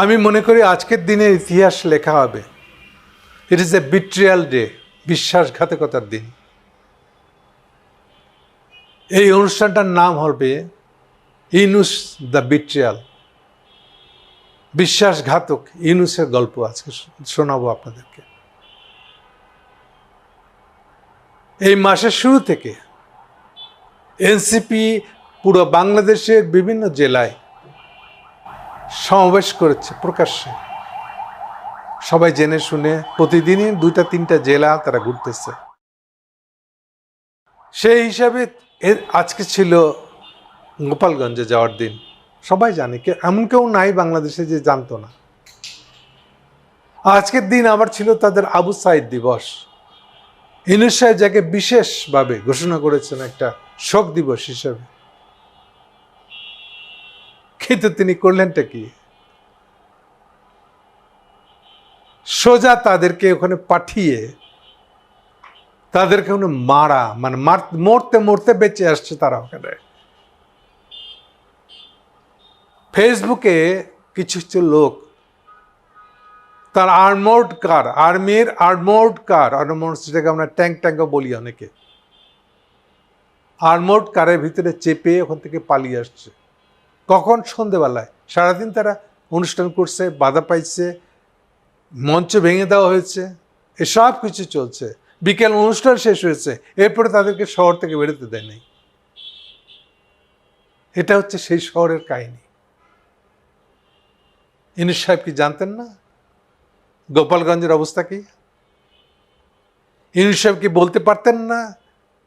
আমি মনে করি আজকের দিনে ইতিহাস লেখা হবে। It is a betrayal day বিশ্বাসঘাতকতার দিন। এই অনুষ্ঠানটার নাম হবে ইনুস দ্য বিট্রিয়াল। বিশ্বাসঘাতক ইনুসের গল্প আজকে শোনাবো আপনাদেরকে। এই মাসের শুরু থেকে এনসিপি পুরো বাংলাদেশের বিভিন্ন জেলায় সমাবেশ করেছে, প্রকাশ্যে। সবাই জেনে শুনে প্রতিদিনই দুইটা, তিনটা জেলা তারা ঘুরতেছে। সেই হিসাবে আজকে ছিল গোপালগঞ্জে যাওয়ার দিন। সবাই জানে কে, এমন কেউ নাই বাংলাদেশে যে জানতো না। আজকের দিন আবার ছিল তাদের আবু সাইদ দিবস। ইনুস সাহেব যাকে বিশেষভাবে ঘোষণা করেছেন একটা শোক দিবস হিসেবে। কিন্তু তিনি করলেনটা কি? সোজা তাদেরকে ওখানে পাঠিয়ে তাদেরকে ওখানে মারা মানে মরতে মরতে বেঁচে আসছে তারা ওখানে। ফেসবুকে কিছু কিছু লোক, তার আর্মোর্ড কার, আর্মির আর্মোর্ড কার আর্মোর্ড যেটাকে আমরা ট্যাঙ্ক ট্যাঙ্কও বলি অনেকে আর্মোর্ড কারের ভিতরে চেপে ওখান থেকে পালিয়ে আসছে। কখন সন্ধেবেলায়? সারাদিন তারা অনুষ্ঠান করছে, বাধা পাইছে, মঞ্চ ভেঙে দেওয়া হয়েছে, এসব কিছু চলছে। বিকেল অনুষ্ঠান শেষ হয়েছে, এরপরে তাদেরকে শহর থেকে বেরোতে দেয় নাই। এটা হচ্ছে সেই শহরের কাহিনী। ইনুস সাহেব কি জানতেন না? গোপালগঞ্জের অবস্থা কি? ইনুস সাহেব কি বলতে পারতেন না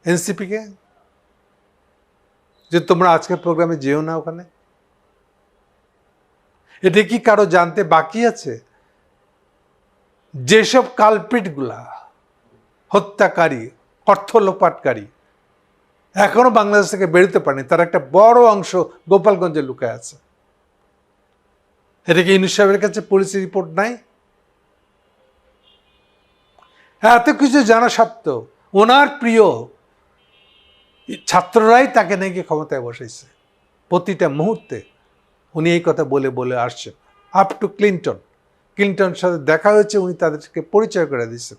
এনসিপিকে? যে তোমরা আজকের প্রোগ্রামে যেও না ওখানে? এটা কি কারও জানতে বাকি আছে? যেসব কালপিটগুলা হত্যাকারী, অর্থ লোপাটকারী এখনও বাংলাদেশ থেকে বেরোতে পারেনি, তার একটা বড় অংশ গোপালগঞ্জে লুকায় আছে। এটা কি ইউনুস সাহেবের কাছে পুলিশ রিপোর্ট নাই। এত কিছু জানা সত্ত্বেও ওনার প্রিয় ছাত্ররাই তাকে নাকি ক্ষমতায় বসাইছে। প্রতিটা মুহূর্তে উনি এই কথা বলে বলে আসছেন। আপ টু ক্লিন্টন ক্লিন্টনের সাথে দেখা হয়েছে, উনি তাদেরকে পরিচয় করে দিয়েছেন।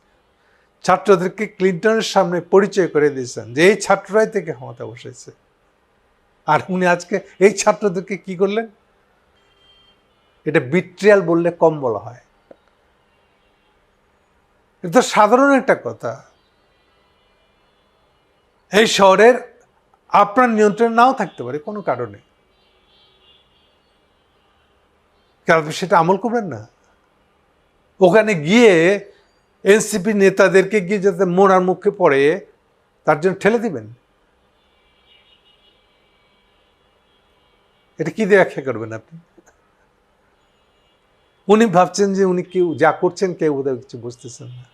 ছাত্রদেরকে ক্লিন্টনের সামনে পরিচয় করে দিয়েছেন যে এই ছাত্ররাই থেকে ক্ষমতা বসেছে। আর উনি আজকে এই ছাত্রদেরকে কি করলেন? এটা বিট্রিয়াল বললে কম বলা হয়। এটা সাধারণ একটা কথা। এই শহরের আপনার নিয়ন্ত্রণে নাও থাকতে পারে কোনো কারণে। আপনি সেটা আমল করবেন না। ওখানে গিয়ে এনসিপি নেতাদেরকে গিয়ে যাতে মোনার মুখে পড়ে, তার জন্য ঠেলে দিবেন। এটা কি দিয়ে ব্যাখ্যা করবেন আপনি? উনি ভাবছেন যে উনি কেউ যা করছেন কেউ বোধহয় কিছু বুঝতেছেন না।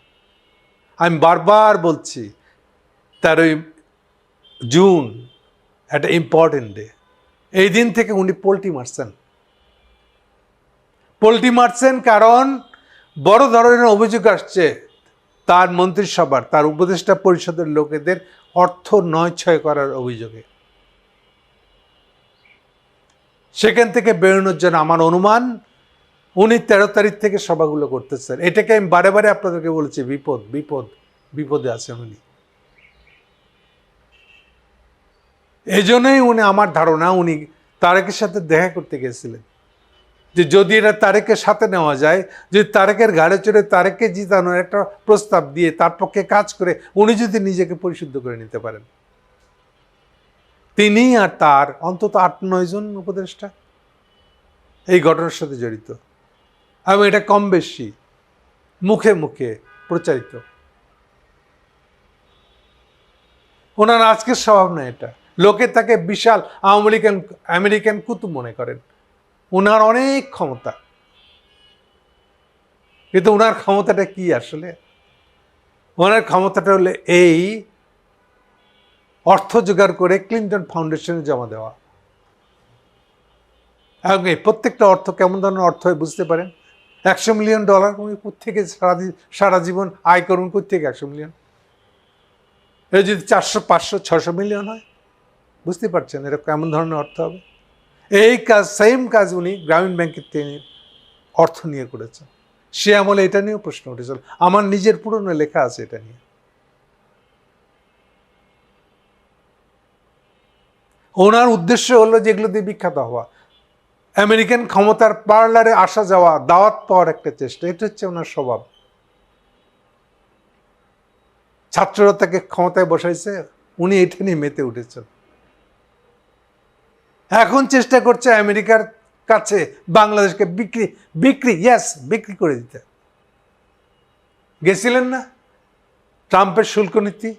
আমি বারবার বলছি, তেরোই জুন, একটা ইম্পর্টেন্ট ডে এই দিন থেকে উনি পোল্টি মারছেন। পোল্টি মারছেন কারণ বড় ধরনের অভিযোগ আসছে তার মন্ত্রিসভার, তার উপদেষ্টা পরিষদের লোকেদের অর্থ নয় ছয় করার অভিযোগে। সেখান থেকে বেরোনোর জন্য আমার অনুমান, উনি তেরো তারিখ থেকে সভাগুলো করতেছেন। এটাকে আমি বারে বারে আপনাদেরকে বলেছি, বিপদ বিপদ, বিপদে আছেন উনি। এই জন্যই উনি, আমার ধারণা, উনি তারেকের সাথে দেখা করতে গেছিলেন। যে যদি এটা তারেকের সাথে নেওয়া যায়, যদি তারেকের ঘাড়ে চড়ে তারেককে জিতানোর একটা প্রস্তাব দিয়ে তার পক্ষে কাজ করে, উনি যদি নিজেকে পরিশুদ্ধ করে নিতে পারেন। তিনি আর তার অন্তত আট, নয় জন উপদেষ্টা এই ঘটনার সাথে জড়িত। এবং এটা কম বেশি মুখে মুখে প্রচারিত। ওনার আজকের স্বভাব না এটা। লোকে তাকে বিশাল আমেরিকান আমেরিকান কুতুব মনে করেন। ওনার অনেক ক্ষমতা। কিন্তু ওনার ক্ষমতাটা কি আসলে? ওনার ক্ষমতাটা হলে এই অর্থ জোগাড় করে ক্লিন্টন ফাউন্ডেশনে জমা দেওয়া। এবং এই প্রত্যেকটা অর্থ কেমন ধরনের অর্থ হয় বুঝতে পারেন? একশো মিলিয়ন ডলার কোথেকে সারা সারা জীবন আয় করুন কোথেকে একশো মিলিয়ন? এ যদি চারশো, পাঁচশো ছশো মিলিয়ন হয়, বুঝতে পারছেন এটা কেমন ধরনের অর্থ হবে? এই কাজ সেম কাজ উনি গ্রামীণ ব্যাংকের থেকে অর্থ নিয়ে করেছেন। সে আমলে এটা নিয়েও প্রশ্ন উঠেছিল। আমার নিজের পুরনো লেখা আছে এটা নিয়ে। ওনার উদ্দেশ্য হলো যেগুলো দিয়ে বিখ্যাত হওয়া। আমেরিকান ক্ষমতার পার্লারে আসা যাওয়া, দাওয়াত পাওয়ার একটা চেষ্টা। এটা হচ্ছে ওনার স্বভাব। ছাত্ররা তাকে ক্ষমতায় বসাইছে, উনি এটা নিয়ে মেতে উঠেছেন। এখন চেষ্টা করছে আমেরিকার কাছে বাংলাদেশকে বিক্রি বিক্রি ইয়াস বিক্রি করে দিতে। গেছিলেন না? ট্রাম্পের শুল্ক নীতি,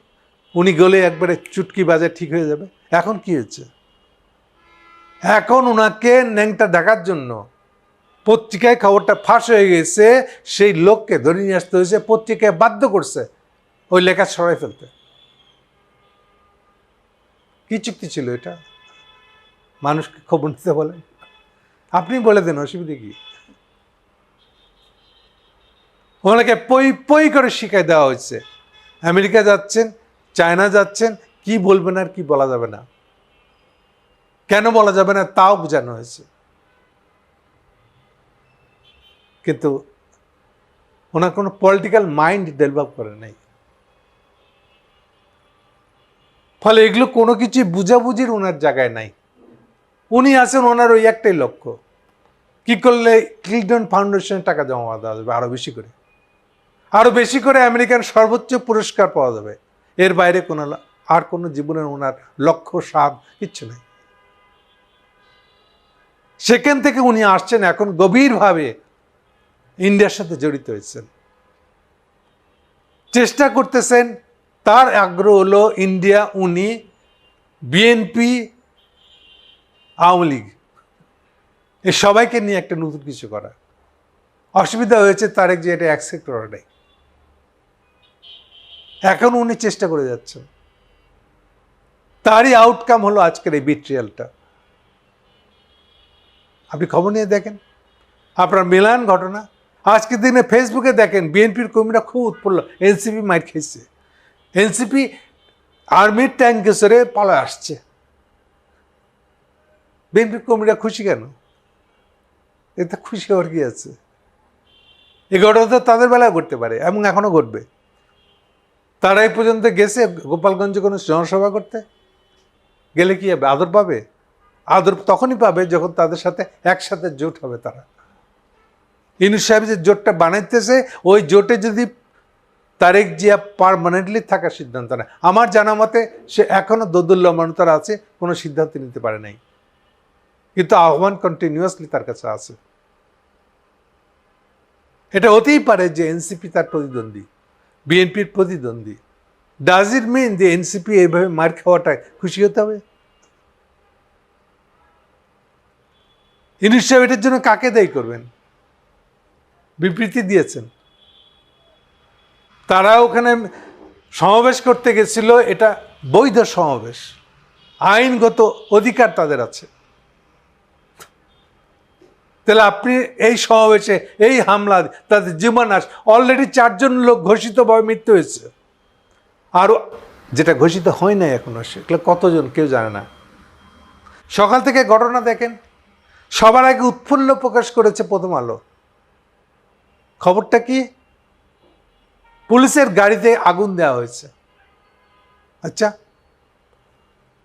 উনি গেলে একবারে চুটকি বাজার ঠিক হয়ে যাবে। এখন কি হয়েছে? এখন ওনাকে ন্যাংটা ঢাকার জন্য পত্রিকায় খবরটা ফাঁস হয়ে গেছে, সেই লোককে ধরে নিয়ে আসতে হয়েছে, পত্রিকায় বাধ্য করছে ওই লেখা সরাই ফেলতে। কি চুক্তি ছিল এটা? মানুষকে খবর নিতে বলেন। আপনি বলে দেন, অসুবিধে কি? ওনাকে পই পই করে শিখাই দেওয়া হয়েছে। আমেরিকা যাচ্ছেন, চায়না যাচ্ছেন, কি বলবেন আর কি বলা যাবে না। কেন বলা যাবে না তাও বোঝানো হয়েছে। কিন্তু ওনার কোনো পলিটিক্যাল মাইন্ড ডেভেলপ করে নাই। ফলে এগুলো কোনো কিছু বুঝাবুঝির ওনার জায়গায় নাই। উনি আছেন ওনার ওই একটাই লক্ষ্য। কি করলে ক্লিন্টন ফাউন্ডেশনে টাকা জমা দেওয়া যাবে আরও বেশি করে? আরও বেশি করে আমেরিকান সর্বোচ্চ পুরস্কার পাওয়া যাবে। এর বাইরে কোনো আর কোনো জীবনের ওনার লক্ষ্য স্বাদ কিচ্ছু নেই। সেখান থেকে উনি আসছেন, এখন গভীরভাবে ইন্ডিয়ার সাথে জড়িত হয়েছেন। চেষ্টা করতেছেন, তার আগ্রহ হলো ইন্ডিয়া, উনি বিএনপি আওয়ামী লীগ। এ সবাইকে নিয়ে একটা নতুন কিছু করা। অসুবিধা হয়েছে তারেক যে এটা অ্যাকসেপ্ট নেই। এখন উনি চেষ্টা করে যাচ্ছেন। তারই আউটকাম হলো আজকের এই বিট্রিয়ালটা আপনি খবর নিয়ে দেখেন। আপনার মিলান ঘটনা। আজকের দিনে ফেসবুকে দেখেন বিএনপির কর্মীরা খুব উৎপন্ন এনসিপি মাইর খেয়েছে। এনসিপি আর্মির ট্যাঙ্কে সরে পালা আসছে। বিএনপির কর্মীরা খুশি কেন? এতে খুশি হওয়ার কি আছে? এই ঘটনা তো তাদের বেলায় ঘটতে পারে, এবং এখনও ঘটবে। তারা এই পর্যন্ত গেছে গোপালগঞ্জে কোনো জনসভা করতে? গেলে কি হবে? আদর পাবে? আদর তখনই পাবে যখন তাদের সাথে একসাথে জোট হবে তারা। ইনু সাহেব যে জোটটা বানাইতেছে, ওই জোটে যদি তারেক জিয়া পারমানেন্টলি থাকার সিদ্ধান্ত নেয়, আমার জানা মতে সে এখনও দোদুল্লাহ মানতার আছে, কোনো সিদ্ধান্ত নিতে পারে নাই। কিন্তু আহ্বান কন্টিনিউয়াসলি তার কাছে আছে। এটা হতেই পারে যে এনসিপি তার প্রতিদ্বন্দ্বী বিএনপির প্রতিদ্বন্দ্বী। ডাজ ইট মিন যে এনসিপি এইভাবে মার খাওয়াটায় খুশি হতে হবে? ইনুস সাহেব জন্য কাকে দায়ী করবেন? বিবৃতি দিয়েছেন। তারা ওখানে সমাবেশ করতে গেছিল, এটা বৈধ সমাবেশ। আইনগত অধিকার তাদের আছে। তাহলে আপনি এই সমাবেশে এই হামলা তাদের জীবন আস অলরেডি চারজন লোক ঘোষিতভাবে মৃত্যু হয়েছে। আরও যেটা ঘোষিত হয় নাই এখনও সেগুলো কতজন কেউ জানে না। সকাল থেকে ঘটনা দেখেন, সবার আগে উৎফুল্ল প্রকাশ করেছে প্রথম আলো। খবরটা কি? পুলিশের গাড়িতে আগুন দেওয়া হয়েছে। আচ্ছা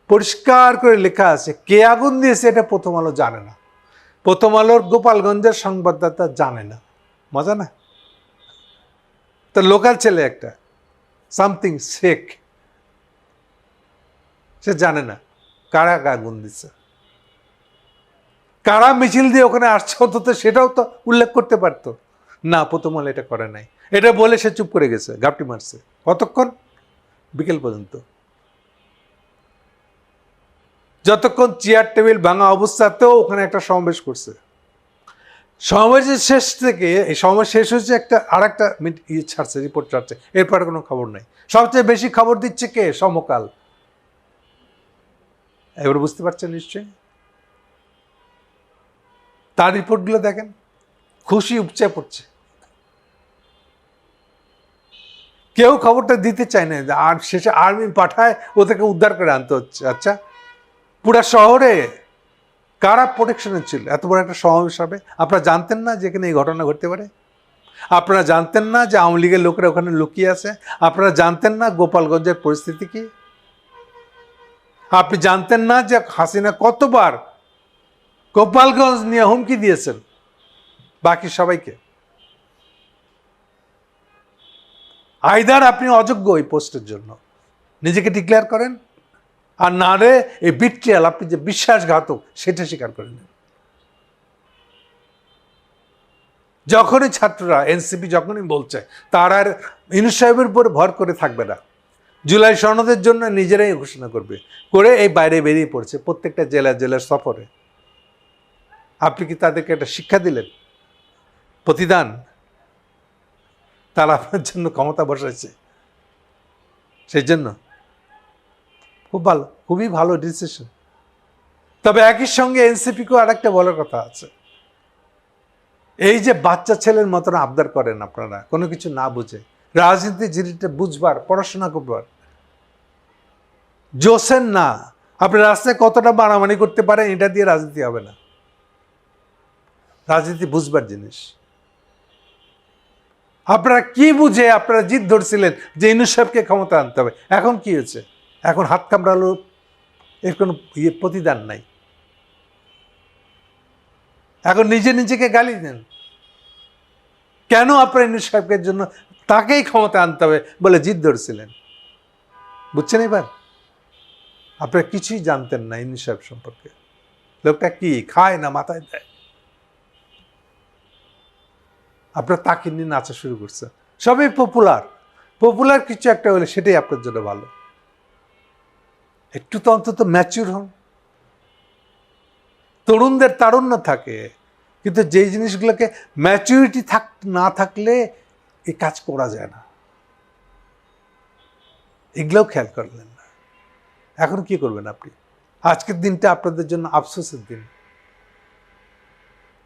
পরিষ্কার করে লেখা আছে, কে আগুন দিয়েছে এটা প্রথম আলো জানে না। প্রথম আলোর গোপালগঞ্জের সংবাদদাতা জানে না। মজা না? তো লোকাল ছেলে একটা সামথিং শেখ সে জানে না, কারা আগুন দিচ্ছে কারা মিছিল দিয়ে ওখানে আসছে অন্তত সেটাও তো উল্লেখ করতে পারতো। না, প্রথম আলো এটা করে নাই। এটা বলে সে চুপ করে গেছে গাপটি মারছে। কতক্ষণ? বিকেল পর্যন্ত। যতক্ষণ চেয়ার টেবিল ভাঙা অবস্থাতেও ওখানে একটা সমাবেশ করছে। সমাবেশের শেষ থেকে, এই সমাবেশ শেষ হয়েছে একটা আর একটা ইয়ে ছাড়ছে রিপোর্ট ছাড়ছে। এরপরে কোনো খবর নাই। সবচেয়ে বেশি খবর দিচ্ছে কে? সমকাল। এবার বুঝতে পারছেন নিশ্চয়ই? তার রিপোর্টগুলো দেখেন। খুশি উপচে পড়ছে। কেউ খবরটা দিতে চায় না। আর শেষে আর্মি পাঠায়, ওদেরকে উদ্ধার করে আনতে হচ্ছে। আচ্ছা পুরা শহরে কারা প্রোটেকশনে ছিল এত বড় একটা সমাবেশ হবে আপনারা জানতেন না যে এখানে এই ঘটনা ঘটতে পারে? আপনারা জানতেন না যে আওয়ামী লীগের লোকেরা ওখানে লুকিয়ে আছে? আপনারা জানতেন না গোপালগঞ্জের পরিস্থিতি কি? আপনি জানতেন না যে হাসিনা কতবার গোপালগঞ্জ নিয়ে হুমকি দিয়েছেন বাকি সবাইকে? আইদার আপনি অযোগ্য ওই পোস্টের জন্য। নিজেকে ডিক্লেয়ার করেন। আর না রে, এই বিট্রিয়াল, আপনি যে বিশ্বাসঘাতক, সেটা স্বীকার করে নেন। যখনই ছাত্ররা, এনসিপি যখনই বলছে, তার আর ইনুস সাহেবের উপর ভর করে থাকবে না। জুলাই সনদের জন্য নিজেরাই ঘোষণা করবে, করে এই বাইরে বেরিয়ে পড়ছে প্রত্যেকটা জেলা জেলার সফরে। আপনি কি তাদেরকে একটা শিক্ষা দিলেন? প্রতিদান? তারা আপনার জন্য ক্ষমতা বসাইছে। সেই জন্য? খুব ভালো, খুবই ভালো ডিসিশন তবে একই সঙ্গে এনসিপিকেও আর একটা বলার কথা আছে। এই যে বাচ্চা ছেলের মতন আবদার করেন আপনারা, কোনো কিছু না বুঝে, রাজনীতি জিনিসটা বুঝবার, পড়াশোনা করবার। জোসেন না, আপনি রাস্তায় কতটা মারামারি করতে পারেন, এটা দিয়ে রাজনীতি হবে না। রাজনীতি বুঝবার জিনিস। আপনারা কি বুঝে আপনারা জিদ ধরছিলেন যে ইনু ক্ষমতা আনতে হবে? এখন কি হয়েছে? এখন হাত কামড়ালো, এর কোনো ইয়ে প্রতিদান নাই। এখন নিজে নিজেকে গালি দেন। কেন আপনার সাহেবের জন্য তাকেই ক্ষমতা আনতে হবে বলে জিদ ধরছিলেন? বুঝছেন এবার? আপনারা কিছুই জানতেন না ইনু সাহেব সম্পর্কে। লোকটা কি খায় না মাথায় দেয়? আপনার তাকে নিয়ে নাচা শুরু করছে সবই পপুলার পপুলার কিছু একটা হলে সেটাই আপনার জন্য ভালো। একটু তো অন্তত ম্যাচিউর হন। তরুণদের তারুণ্য থাকে, কিন্তু যেই জিনিসগুলোকে ম্যাচুরিটি থাক, না থাকলে এই কাজ করা যায় না। এগুলোও খেয়াল করলেন না। এখন কি করবেন আপনি? আজকের দিনটা আপনাদের জন্য আফসোসের দিন।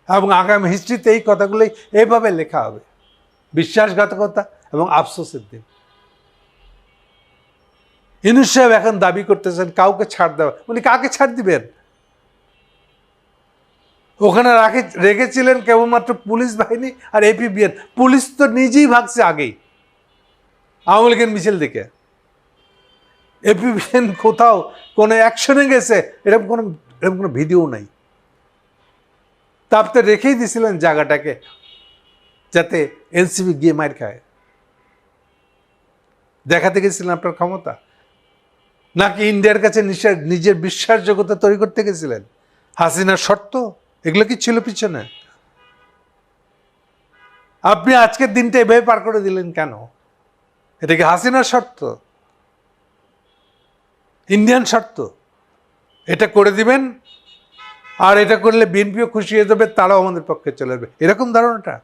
এবং আগামী হিস্ট্রিতে এই কথাগুলোই এইভাবে লেখা হবে। বিশ্বাসঘাতকতা এবং আফসোসের দিন। ইনুস সাহেব এখন দাবি করতেছেন, কাউকে ছাড় দেওয়া। উনি কাকে ছাড় দিবেন? ওখানে রাখে, রেখেছিলেন কেবলমাত্র পুলিশ বাহিনী আর এপিবিএন পুলিশ তো নিজেই ভাগছে আগেই। আওয়ামী লীগের মিছিল দেখে। এপিবিএন কোথাও কোনো অ্যাকশনে গেছে, এরকম কোনো এরকম কোনো ভিডিও নাই। তা আপনি রেখেই দিছিলেন জায়গাটাকে, যাতে এনসিবি গিয়ে মার খায়। দেখাতে গেছিলেন আপনার ক্ষমতা? নাকি ইন্ডিয়ার কাছে নিজের বিশ্বাসযোগ্যতা তৈরি করতে গেছিলেন? হাসিনার শর্ত? এগুলো কি ছিল পিছনে? আপনি আজকের দিনটা এভাবে পার করে দিলেন কেন? এটা কি হাসিনার শর্ত? ইন্ডিয়ান শর্ত? এটা করে দিবেন, আর এটা করলে বিএনপিও খুশি হয়ে যাবে, তারাও আমাদের পক্ষে চলে যাবে। এরকম ধারণাটা?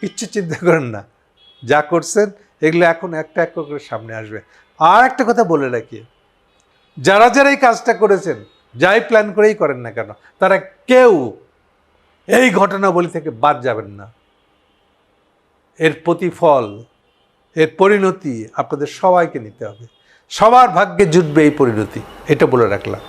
কিচ্ছু চিন্তা করেন না। যা করছেন, এগুলো এখন একটা এক করে সামনে আসবে। আর একটা কথা বলে রাখি, যারা যারা এই কাজটা করেছেন, যাই প্ল্যান করেই করেন না কেন, তারা কেউ এই ঘটনাবলী থেকে বাদ যাবেন না। এর প্রতিফল, এর পরিণতি আপনাদের সবাইকে নিতে হবে। সবার ভাগ্যে জুটবে এই পরিণতি, এটা বলে রাখলাম।